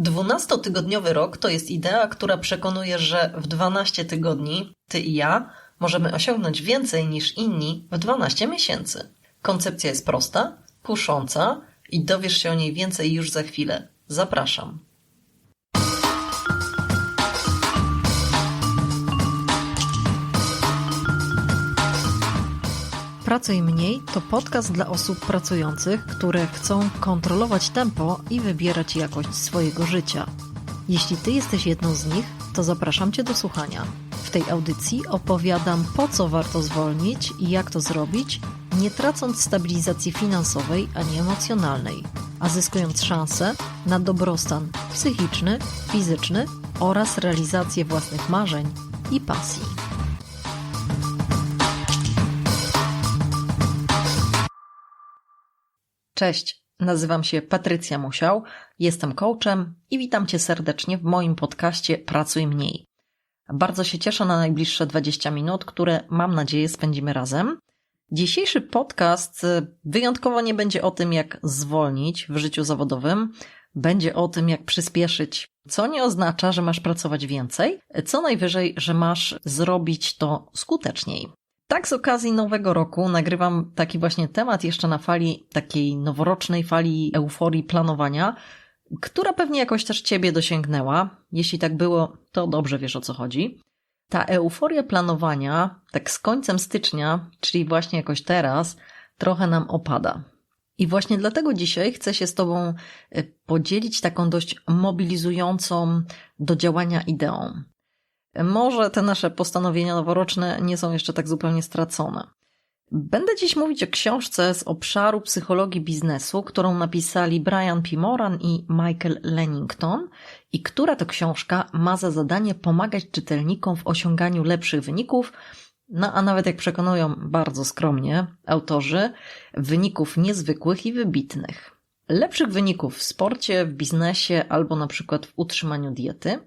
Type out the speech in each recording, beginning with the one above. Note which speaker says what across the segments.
Speaker 1: Dwunastotygodniowy rok to jest idea, która przekonuje, że w 12 tygodni ty i ja możemy osiągnąć więcej niż inni w 12 miesięcy. Koncepcja jest prosta, kusząca i dowiesz się o niej więcej już za chwilę. Zapraszam. Pracuj mniej to podcast dla osób pracujących, które chcą kontrolować tempo i wybierać jakość swojego życia. Jeśli ty jesteś jedną z nich, to zapraszam cię do słuchania. W tej audycji opowiadam, po co warto zwolnić i jak to zrobić, nie tracąc stabilizacji finansowej ani emocjonalnej, a zyskując szansę na dobrostan psychiczny, fizyczny oraz realizację własnych marzeń i pasji. Cześć, nazywam się Patrycja Musiał, jestem coachem i witam Cię serdecznie w moim podcaście Pracuj Mniej. Bardzo się cieszę na najbliższe 20 minut, które mam nadzieję spędzimy razem. Dzisiejszy podcast y, wyjątkowo nie będzie o tym, jak zwolnić w życiu zawodowym, będzie o tym, jak przyspieszyć, co nie oznacza, że masz pracować więcej, co najwyżej, że masz zrobić to skuteczniej. Tak z okazji nowego roku nagrywam taki właśnie temat jeszcze na fali takiej noworocznej fali euforii planowania, która pewnie jakoś też ciebie dosięgnęła. Jeśli tak było, to dobrze wiesz o co chodzi. Ta euforia planowania, tak z końcem stycznia, czyli właśnie jakoś teraz, trochę nam opada. I właśnie dlatego dzisiaj chcę się z Tobą e, podzielić taką dość mobilizującą do działania ideą. Może te nasze postanowienia noworoczne nie są jeszcze tak zupełnie stracone. Będę dziś mówić o książce z obszaru psychologii biznesu, którą napisali Brian P. Moran i Michael Lennington i która to książka ma za zadanie pomagać czytelnikom w osiąganiu lepszych wyników, no a nawet jak przekonują bardzo skromnie autorzy, wyników niezwykłych i wybitnych. Lepszych wyników w sporcie, w biznesie albo na przykład w utrzymaniu diety,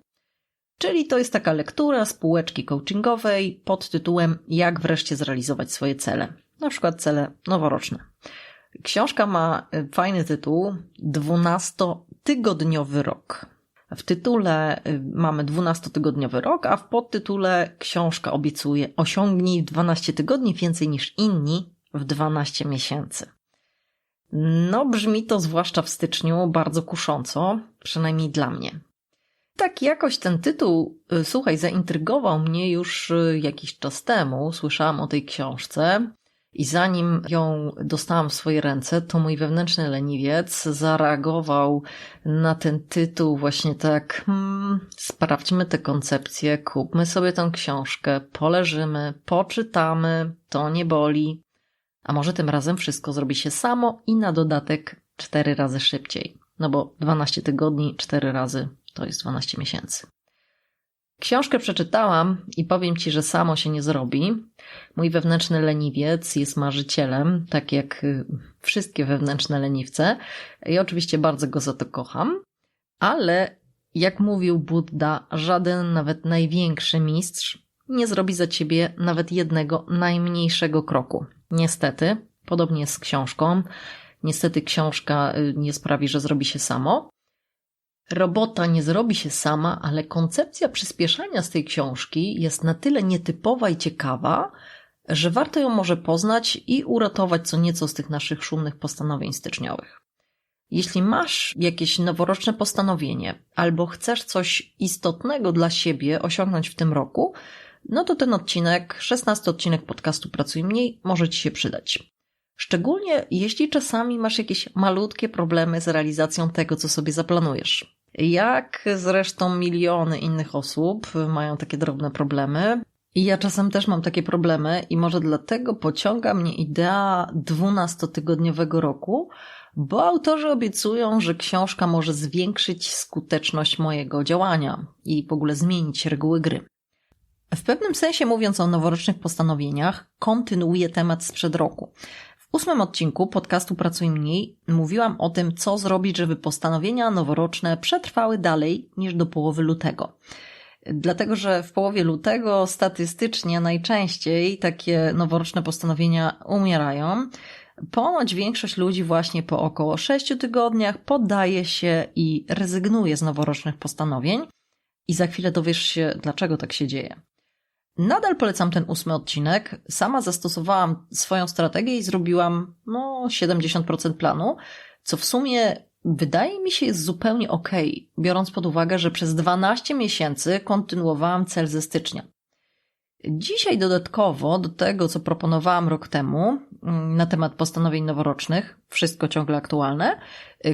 Speaker 1: Czyli to jest taka lektura spółeczki coachingowej pod tytułem Jak wreszcie zrealizować swoje cele. Na przykład cele noworoczne. Książka ma y, fajny tytuł 12-tygodniowy rok. W tytule y, mamy 12-tygodniowy rok, a w podtytule książka obiecuje osiągnij w 12 tygodni więcej niż inni w 12 miesięcy. No, brzmi to zwłaszcza w styczniu bardzo kusząco, przynajmniej dla mnie. Tak jakoś ten tytuł, y, słuchaj, zaintrygował mnie już y, jakiś czas temu. Słyszałam o tej książce i zanim ją dostałam w swoje ręce, to mój wewnętrzny leniwiec zareagował na ten tytuł właśnie tak, hmm, sprawdźmy tę koncepcję, kupmy sobie tę książkę, poleżymy, poczytamy, to nie boli. A może tym razem wszystko zrobi się samo i na dodatek cztery razy szybciej. No bo 12 tygodni, cztery razy to jest 12 miesięcy. Książkę przeczytałam i powiem Ci, że samo się nie zrobi. Mój wewnętrzny leniwiec jest marzycielem, tak jak y, wszystkie wewnętrzne leniwce i oczywiście bardzo go za to kocham, ale jak mówił Buddha, żaden nawet największy mistrz nie zrobi za Ciebie nawet jednego najmniejszego kroku. Niestety, podobnie z książką. Niestety książka y, nie sprawi, że zrobi się samo, Robota nie zrobi się sama, ale koncepcja przyspieszania z tej książki jest na tyle nietypowa i ciekawa, że warto ją może poznać i uratować co nieco z tych naszych szumnych postanowień styczniowych. Jeśli masz jakieś noworoczne postanowienie albo chcesz coś istotnego dla siebie osiągnąć w tym roku, no to ten odcinek, 16 odcinek podcastu Pracuj Mniej, może Ci się przydać. Szczególnie jeśli czasami masz jakieś malutkie problemy z realizacją tego, co sobie zaplanujesz. Jak zresztą miliony innych osób mają takie drobne problemy. I ja czasem też mam takie problemy i może dlatego pociąga mnie idea dwunastotygodniowego roku, bo autorzy obiecują, że książka może zwiększyć skuteczność mojego działania i w ogóle zmienić reguły gry. W pewnym sensie mówiąc o noworocznych postanowieniach, kontynuuję temat sprzed roku. W ósmym odcinku podcastu Pracuj Mniej mówiłam o tym, co zrobić, żeby postanowienia noworoczne przetrwały dalej niż do połowy lutego. Dlatego, że w połowie lutego statystycznie najczęściej takie noworoczne postanowienia umierają, Ponoć większość ludzi właśnie po około 6 tygodniach poddaje się i rezygnuje z noworocznych postanowień. I za chwilę dowiesz się, dlaczego tak się dzieje. Nadal polecam ten ósmy odcinek. Sama zastosowałam swoją strategię i zrobiłam no 70% planu, co w sumie wydaje mi się jest zupełnie ok, biorąc pod uwagę, że przez 12 miesięcy kontynuowałam cel ze stycznia. Dzisiaj dodatkowo do tego, co proponowałam rok temu mm, na temat postanowień noworocznych, wszystko ciągle aktualne,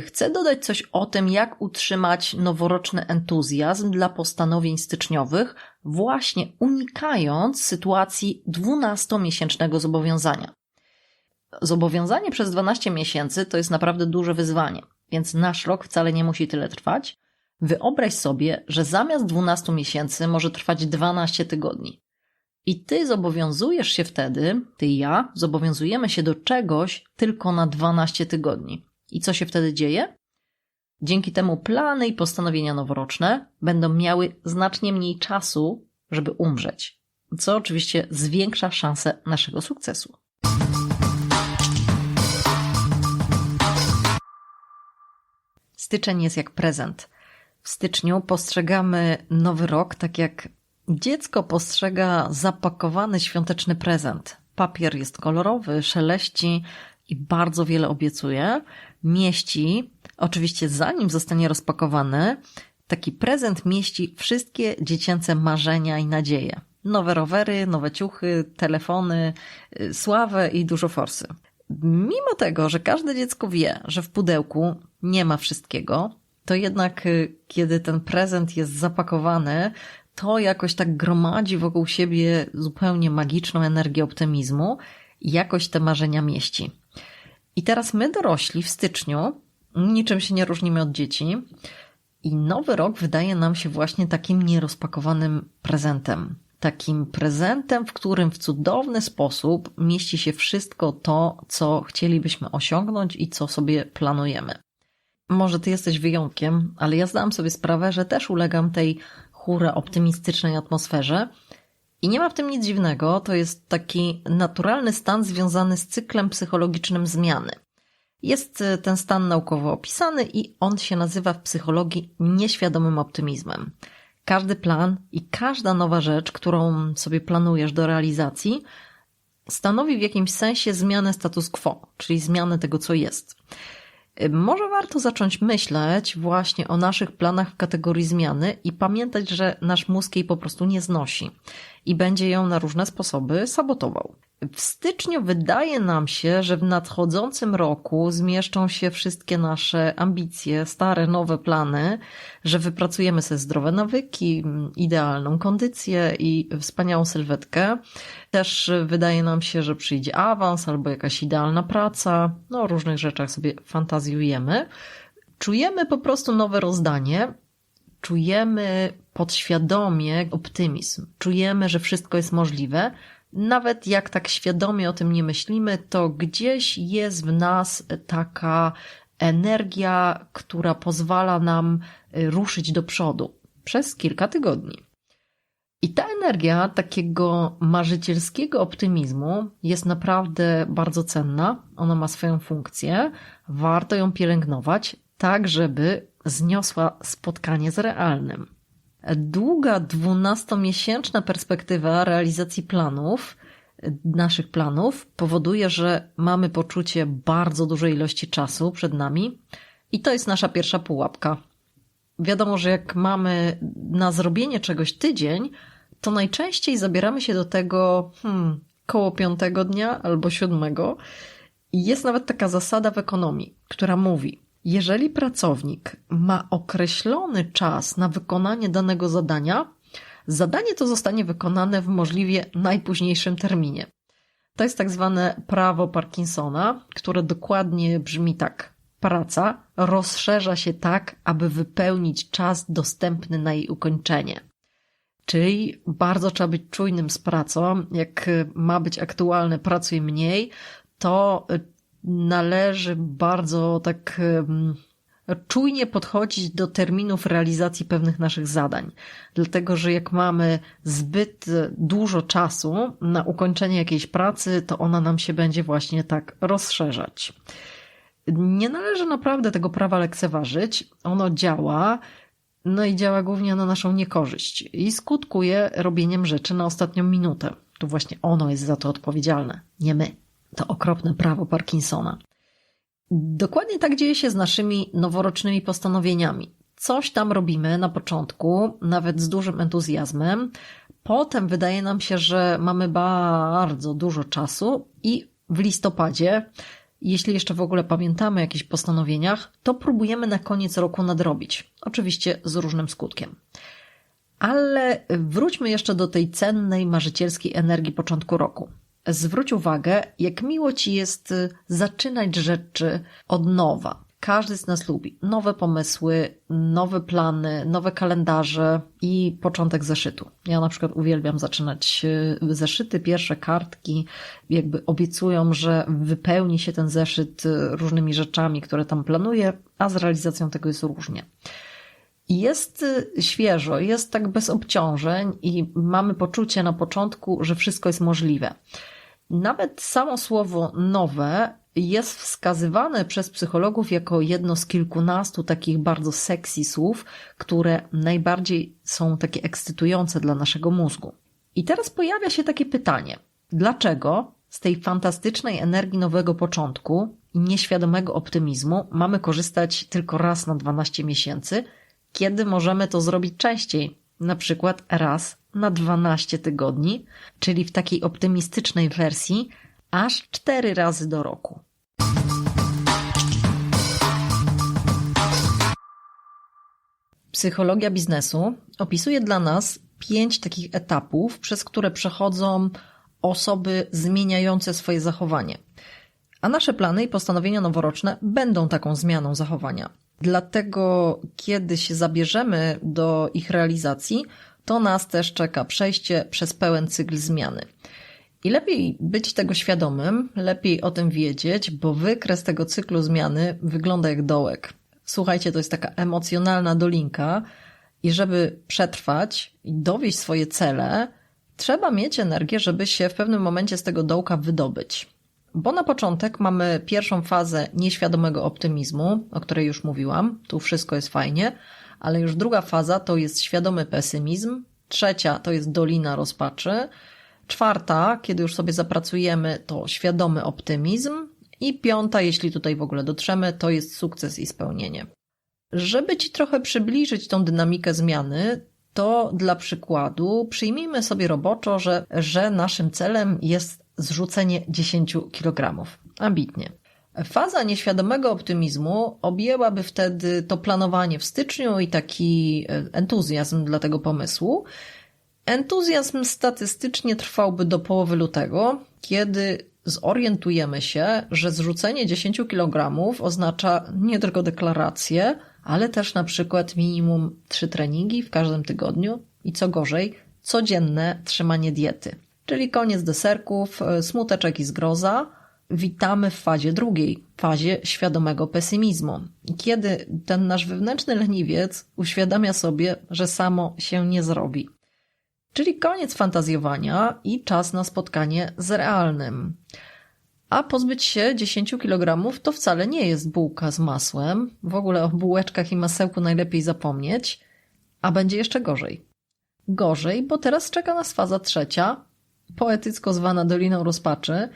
Speaker 1: chcę dodać coś o tym, jak utrzymać noworoczny entuzjazm dla postanowień styczniowych, właśnie unikając sytuacji 12-miesięcznego zobowiązania. Zobowiązanie przez 12 miesięcy to jest naprawdę duże wyzwanie, więc nasz rok wcale nie musi tyle trwać. Wyobraź sobie, że zamiast 12 miesięcy może trwać 12 tygodni. I ty zobowiązujesz się wtedy, ty i ja, zobowiązujemy się do czegoś tylko na 12 tygodni. I co się wtedy dzieje? Dzięki temu plany i postanowienia noworoczne będą miały znacznie mniej czasu, żeby umrzeć, co oczywiście zwiększa szanse naszego sukcesu. Styczeń jest jak prezent. W styczniu postrzegamy nowy rok tak jak Dziecko postrzega zapakowany świąteczny prezent. Papier jest kolorowy, szeleści i bardzo wiele obiecuje. Mieści, oczywiście zanim zostanie rozpakowany, taki prezent mieści wszystkie dziecięce marzenia i nadzieje. Nowe rowery, nowe ciuchy, telefony, y, sławę i dużo forsy. Mimo tego, że każde dziecko wie, że w pudełku nie ma wszystkiego, to jednak y, kiedy ten prezent jest zapakowany, to jakoś tak gromadzi wokół siebie zupełnie magiczną energię optymizmu jakoś te marzenia mieści. I teraz my dorośli w styczniu niczym się nie różnimy od dzieci i nowy rok wydaje nam się właśnie takim nierozpakowanym prezentem. Takim prezentem, w którym w cudowny sposób mieści się wszystko to, co chcielibyśmy osiągnąć i co sobie planujemy. Może ty jesteś wyjątkiem, ale ja zdałam sobie sprawę, że też ulegam tej hura optymistycznej atmosferze. I nie ma w tym nic dziwnego, to jest taki naturalny stan związany z cyklem psychologicznym zmiany. Jest e, ten stan naukowo opisany i on się nazywa w psychologii nieświadomym optymizmem. Każdy plan i każda nowa rzecz, którą sobie planujesz do realizacji, stanowi w jakimś sensie zmianę status quo, czyli zmianę tego, co jest. Może warto zacząć myśleć właśnie o naszych planach w kategorii zmiany i pamiętać, że nasz mózg jej po prostu nie znosi i będzie ją na różne sposoby sabotował. W styczniu wydaje nam się, że w nadchodzącym roku zmieszczą się wszystkie nasze ambicje, stare, nowe plany, że wypracujemy sobie zdrowe nawyki, idealną kondycję i wspaniałą sylwetkę. Też wydaje nam się, że przyjdzie awans albo jakaś idealna praca. No, o różnych rzeczach sobie fantazjujemy. Czujemy po prostu nowe rozdanie, czujemy podświadomie optymizm, czujemy, że wszystko jest możliwe nawet jak tak świadomie o tym nie myślimy, to gdzieś jest w nas taka energia, która pozwala nam y, ruszyć do przodu przez kilka tygodni. I ta energia takiego marzycielskiego optymizmu jest naprawdę bardzo cenna. Ona ma swoją funkcję. Warto ją pielęgnować, tak żeby zniosła spotkanie z realnym. Długa, dwunastomiesięczna perspektywa realizacji planów, naszych planów, powoduje, że mamy poczucie bardzo dużej ilości czasu przed nami i to jest nasza pierwsza pułapka. Wiadomo, że jak mamy na zrobienie czegoś tydzień, to najczęściej zabieramy się do tego hmm, koło piątego dnia albo siódmego. Jest nawet taka zasada w ekonomii, która mówi: jeżeli pracownik ma określony czas na wykonanie danego zadania, zadanie to zostanie wykonane w możliwie najpóźniejszym terminie. To jest tak zwane prawo Parkinsona, które dokładnie brzmi tak. Praca rozszerza się tak, aby wypełnić czas dostępny na jej ukończenie. Czyli bardzo trzeba być czujnym z pracą. Jak ma być aktualne pracuj mniej, to należy bardzo tak czujnie podchodzić do terminów realizacji pewnych naszych zadań. Dlatego, że jak mamy zbyt dużo czasu na ukończenie jakiejś pracy, to ona nam się będzie właśnie tak rozszerzać. Nie należy naprawdę tego prawa lekceważyć. Ono działa, no i działa głównie na naszą niekorzyść i skutkuje robieniem rzeczy na ostatnią minutę. To właśnie ono jest za to odpowiedzialne, nie my. To okropne prawo Parkinsona. Dokładnie tak dzieje się z naszymi noworocznymi postanowieniami. Coś tam robimy na początku, nawet z dużym entuzjazmem. Potem wydaje nam się, że mamy bardzo dużo czasu i w listopadzie, jeśli jeszcze w ogóle pamiętamy o jakichś postanowieniach, to próbujemy na koniec roku nadrobić. Oczywiście z różnym skutkiem. Ale wróćmy jeszcze do tej cennej, marzycielskiej energii początku roku. Zwróć uwagę, jak miło ci jest y, zaczynać rzeczy od nowa. Każdy z nas lubi nowe pomysły, nowe plany, nowe kalendarze i początek zeszytu. Ja na przykład uwielbiam zaczynać y, zeszyty, pierwsze kartki, jakby obiecują, że wypełni się ten zeszyt y, różnymi rzeczami, które tam planuję, a z realizacją tego jest różnie. Jest świeżo, jest tak bez obciążeń i mamy poczucie na początku, że wszystko jest możliwe. Nawet samo słowo nowe jest wskazywane przez psychologów jako jedno z kilkunastu takich bardzo sexy słów, które najbardziej są takie ekscytujące dla naszego mózgu. I teraz pojawia się takie pytanie: dlaczego z tej fantastycznej energii nowego początku i nieświadomego optymizmu mamy korzystać tylko raz na 12 miesięcy, kiedy możemy to zrobić częściej, na przykład raz na 12 tygodni, czyli w takiej optymistycznej wersji aż 4 razy do roku. Psychologia biznesu opisuje dla nas pięć takich etapów, przez które przechodzą osoby zmieniające swoje zachowanie. A nasze plany i postanowienia noworoczne będą taką zmianą zachowania. Dlatego, kiedy się zabierzemy do ich realizacji, to nas też czeka przejście przez pełen cykl zmiany. I lepiej być tego świadomym, lepiej o tym wiedzieć, bo wykres tego cyklu zmiany wygląda jak dołek. Słuchajcie, to jest taka emocjonalna dolinka, i żeby przetrwać i dowieść swoje cele, trzeba mieć energię, żeby się w pewnym momencie z tego dołka wydobyć. Bo na początek mamy pierwszą fazę nieświadomego optymizmu, o której już mówiłam, tu wszystko jest fajnie, ale już druga faza to jest świadomy pesymizm, trzecia to jest dolina rozpaczy, czwarta, kiedy już sobie zapracujemy, to świadomy optymizm i piąta, jeśli tutaj w ogóle dotrzemy, to jest sukces i spełnienie. Żeby Ci trochę przybliżyć tą dynamikę zmiany, to dla przykładu przyjmijmy sobie roboczo, że, że naszym celem jest zrzucenie 10 kg. Ambitnie. Faza nieświadomego optymizmu objęłaby wtedy to planowanie w styczniu i taki e, entuzjazm dla tego pomysłu. Entuzjazm statystycznie trwałby do połowy lutego, kiedy zorientujemy się, że zrzucenie 10 kg oznacza nie tylko deklarację, ale też na przykład minimum 3 treningi w każdym tygodniu i co gorzej, codzienne trzymanie diety. Czyli koniec deserków, e, smuteczek i zgroza, witamy w fazie drugiej, fazie świadomego pesymizmu. Kiedy ten nasz wewnętrzny leniwiec uświadamia sobie, że samo się nie zrobi. Czyli koniec fantazjowania i czas na spotkanie z realnym. A pozbyć się 10 kg to wcale nie jest bułka z masłem. W ogóle o bułeczkach i masełku najlepiej zapomnieć, a będzie jeszcze gorzej. Gorzej, bo teraz czeka nas faza trzecia, poetycko zwana Doliną Rozpaczy,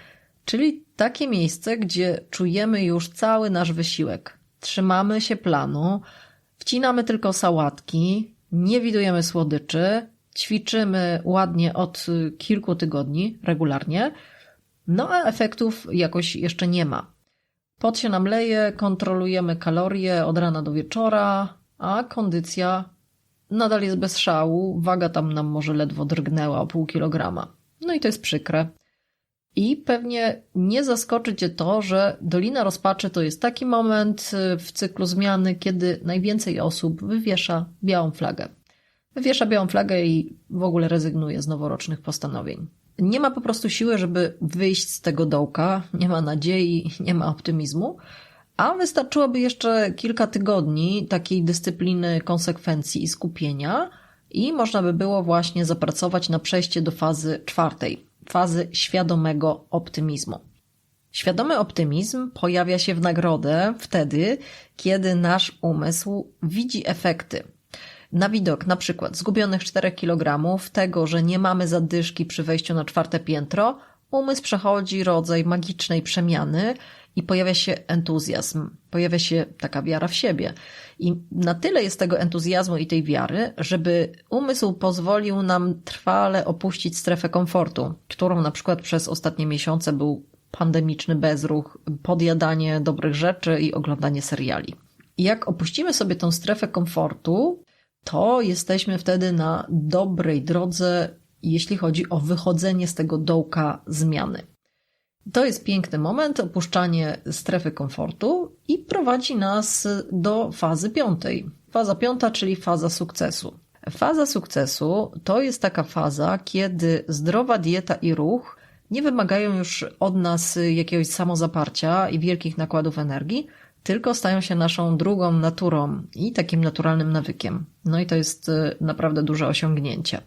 Speaker 1: czyli takie miejsce, gdzie czujemy już cały nasz wysiłek. Trzymamy się planu, wcinamy tylko sałatki, nie widujemy słodyczy, ćwiczymy ładnie od kilku tygodni regularnie, no a efektów jakoś jeszcze nie ma. Pot się nam leje, kontrolujemy kalorie od rana do wieczora, a kondycja nadal jest bez szału, waga tam nam może ledwo drgnęła o pół kilograma. No i to jest przykre. I pewnie nie zaskoczy Cię to, że Dolina Rozpaczy to jest taki moment y, w cyklu zmiany, kiedy najwięcej osób wywiesza białą flagę. Wywiesza białą flagę i w ogóle rezygnuje z noworocznych postanowień. Nie ma po prostu siły, żeby wyjść z tego dołka, nie ma nadziei, nie ma optymizmu, A wystarczyłoby jeszcze kilka tygodni takiej dyscypliny, konsekwencji i skupienia, i można by było właśnie zapracować na przejście do fazy czwartej, fazy świadomego optymizmu. Świadomy optymizm pojawia się w nagrodę wtedy, kiedy nasz umysł widzi efekty. Na widok na przykład zgubionych 4 kg, tego, że nie mamy zadyszki przy wejściu na czwarte piętro, umysł przechodzi rodzaj magicznej przemiany i pojawia się entuzjazm, pojawia się taka wiara w siebie. I na tyle jest tego entuzjazmu i tej wiary, żeby umysł pozwolił nam trwale opuścić strefę komfortu, którą na przykład przez ostatnie miesiące był pandemiczny bezruch, podjadanie dobrych rzeczy i oglądanie seriali. Jak opuścimy sobie tą strefę komfortu, to jesteśmy wtedy na dobrej drodze, jeśli chodzi o wychodzenie z tego dołka zmiany. To jest piękny moment, opuszczanie strefy komfortu i prowadzi nas do fazy piątej. Faza piąta, czyli faza sukcesu. Faza sukcesu to jest taka faza, kiedy zdrowa dieta i ruch nie wymagają już od nas jakiegoś samozaparcia i wielkich nakładów energii, tylko stają się naszą drugą naturą i takim naturalnym nawykiem. No i to jest naprawdę duże osiągnięcie.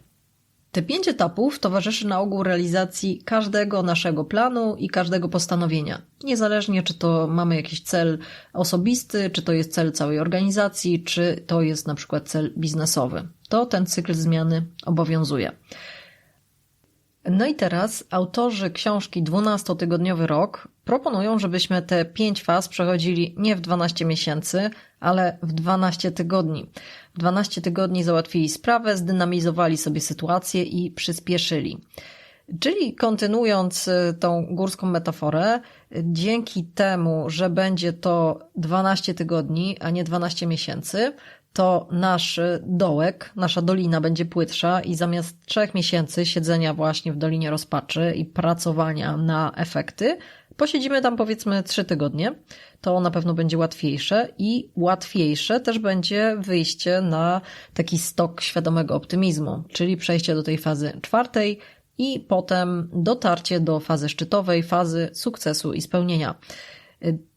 Speaker 1: Te pięć etapów towarzyszy na ogół realizacji każdego naszego planu i każdego postanowienia. Niezależnie, czy to mamy jakiś cel osobisty, czy to jest cel całej organizacji, czy to jest na przykład cel biznesowy. To ten cykl zmiany obowiązuje. No i teraz autorzy książki 12-tygodniowy rok proponują, żebyśmy te 5 faz przechodzili nie w 12 miesięcy, ale w 12 tygodni. W 12 tygodni załatwili sprawę, zdynamizowali sobie sytuację i przyspieszyli. Czyli kontynuując y, tą górską metaforę, dzięki temu, że będzie to 12 tygodni, a nie 12 miesięcy, to nasz dołek, nasza dolina będzie płytsza i zamiast trzech miesięcy siedzenia właśnie w Dolinie Rozpaczy i pracowania na efekty, posiedzimy tam powiedzmy trzy tygodnie. To na pewno będzie łatwiejsze i łatwiejsze też będzie wyjście na taki stok świadomego optymizmu, czyli przejście do tej fazy czwartej i potem dotarcie do fazy szczytowej, fazy sukcesu i spełnienia.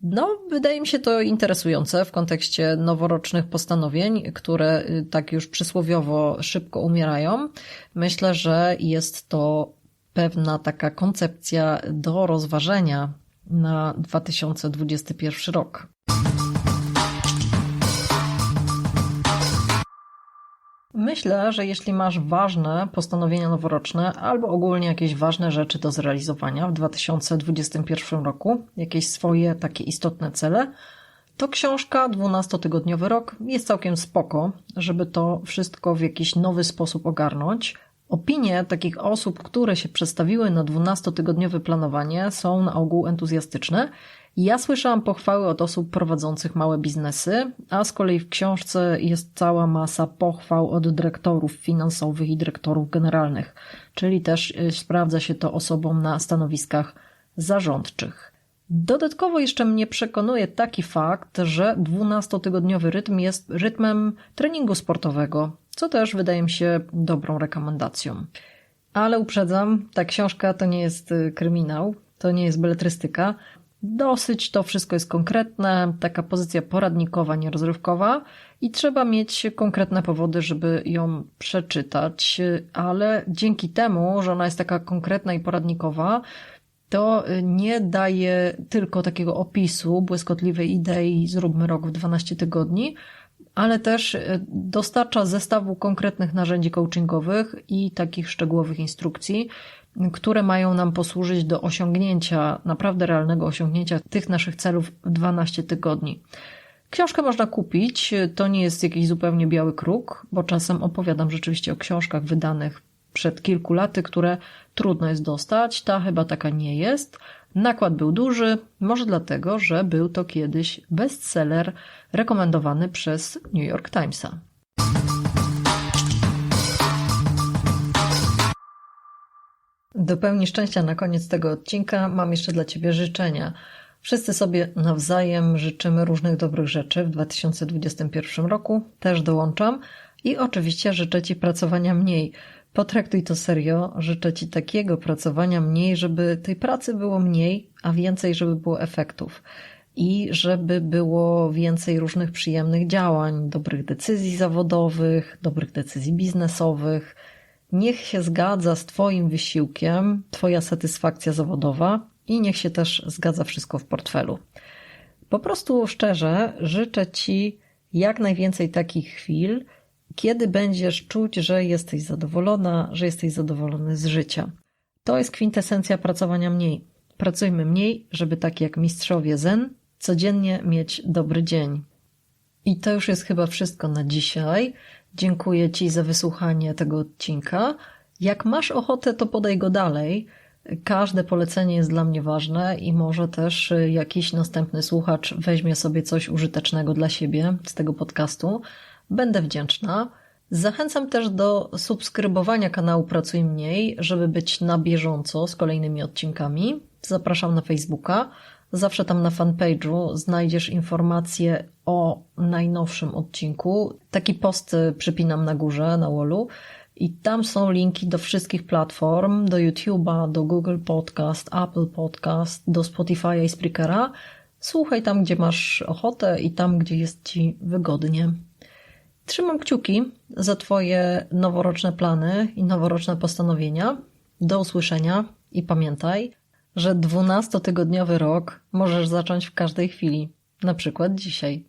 Speaker 1: No, wydaje mi się to interesujące w kontekście noworocznych postanowień, które y, tak już przysłowiowo szybko umierają. Myślę, że jest to pewna taka koncepcja do rozważenia na 2021 rok. Myślę, że jeśli masz ważne postanowienia noworoczne albo ogólnie jakieś ważne rzeczy do zrealizowania w 2021 roku, jakieś swoje takie istotne cele, to książka 12-tygodniowy rok jest całkiem spoko, żeby to wszystko w jakiś nowy sposób ogarnąć. Opinie takich osób, które się przedstawiły na 12-tygodniowe planowanie są na ogół entuzjastyczne ja słyszałam pochwały od osób prowadzących małe biznesy, a z kolei w książce jest cała masa pochwał od dyrektorów finansowych i dyrektorów generalnych, czyli też y, sprawdza się to osobom na stanowiskach zarządczych. Dodatkowo jeszcze mnie przekonuje taki fakt, że 12-tygodniowy rytm jest rytmem treningu sportowego, co też wydaje mi się dobrą rekomendacją. Ale uprzedzam, ta książka to nie jest y, kryminał, to nie jest beletrystyka. Dosyć to wszystko jest konkretne, taka pozycja poradnikowa, nierozrywkowa i trzeba mieć konkretne powody, żeby ją przeczytać, ale dzięki temu, że ona jest taka konkretna i poradnikowa, to nie daje tylko takiego opisu błyskotliwej idei zróbmy rok w 12 tygodni, ale też dostarcza zestawu konkretnych narzędzi coachingowych i takich szczegółowych instrukcji, które mają nam posłużyć do osiągnięcia, naprawdę realnego osiągnięcia tych naszych celów w 12 tygodni. Książkę można kupić, to nie jest jakiś zupełnie biały kruk, bo czasem opowiadam rzeczywiście o książkach wydanych przed kilku laty, które trudno jest dostać. Ta chyba taka nie jest. Nakład był duży, może dlatego, że był to kiedyś bestseller rekomendowany przez New York Timesa. Do pełni szczęścia na koniec tego odcinka mam jeszcze dla Ciebie życzenia. Wszyscy sobie nawzajem życzymy różnych dobrych rzeczy w 2021 roku, też dołączam i oczywiście życzę Ci pracowania mniej. Potraktuj to serio, życzę Ci takiego pracowania mniej, żeby tej pracy było mniej, a więcej, żeby było efektów. i żeby było więcej różnych przyjemnych działań, dobrych decyzji zawodowych, dobrych decyzji biznesowych. Niech się zgadza z Twoim wysiłkiem, Twoja satysfakcja zawodowa i niech się też zgadza wszystko w portfelu. Po prostu szczerze życzę Ci jak najwięcej takich chwil, kiedy będziesz czuć, że jesteś zadowolona, że jesteś zadowolony z życia. To jest kwintesencja pracowania mniej. Pracujmy mniej, żeby tak jak mistrzowie Zen, codziennie mieć dobry dzień. I to już jest chyba wszystko na dzisiaj. Dziękuję Ci za wysłuchanie tego odcinka. Jak masz ochotę, to podaj go dalej. Każde polecenie jest dla mnie ważne i może też jakiś następny słuchacz weźmie sobie coś użytecznego dla siebie z tego podcastu. Będę wdzięczna. Zachęcam też do subskrybowania kanału Pracuj Mniej, żeby być na bieżąco z kolejnymi odcinkami. Zapraszam na Facebooka. Zawsze tam na fanpage'u znajdziesz informacje o najnowszym odcinku. Taki post przypinam na górze, na wallu. I tam są linki do wszystkich platform, do YouTube'a, do Google Podcast, Apple Podcast, do Spotify'a i Spreakera. Słuchaj tam, gdzie masz ochotę i tam, gdzie jest Ci wygodnie. Trzymam kciuki za Twoje noworoczne plany i noworoczne postanowienia. Do usłyszenia i pamiętaj, że dwunastotygodniowy rok możesz zacząć w każdej chwili, na przykład dzisiaj.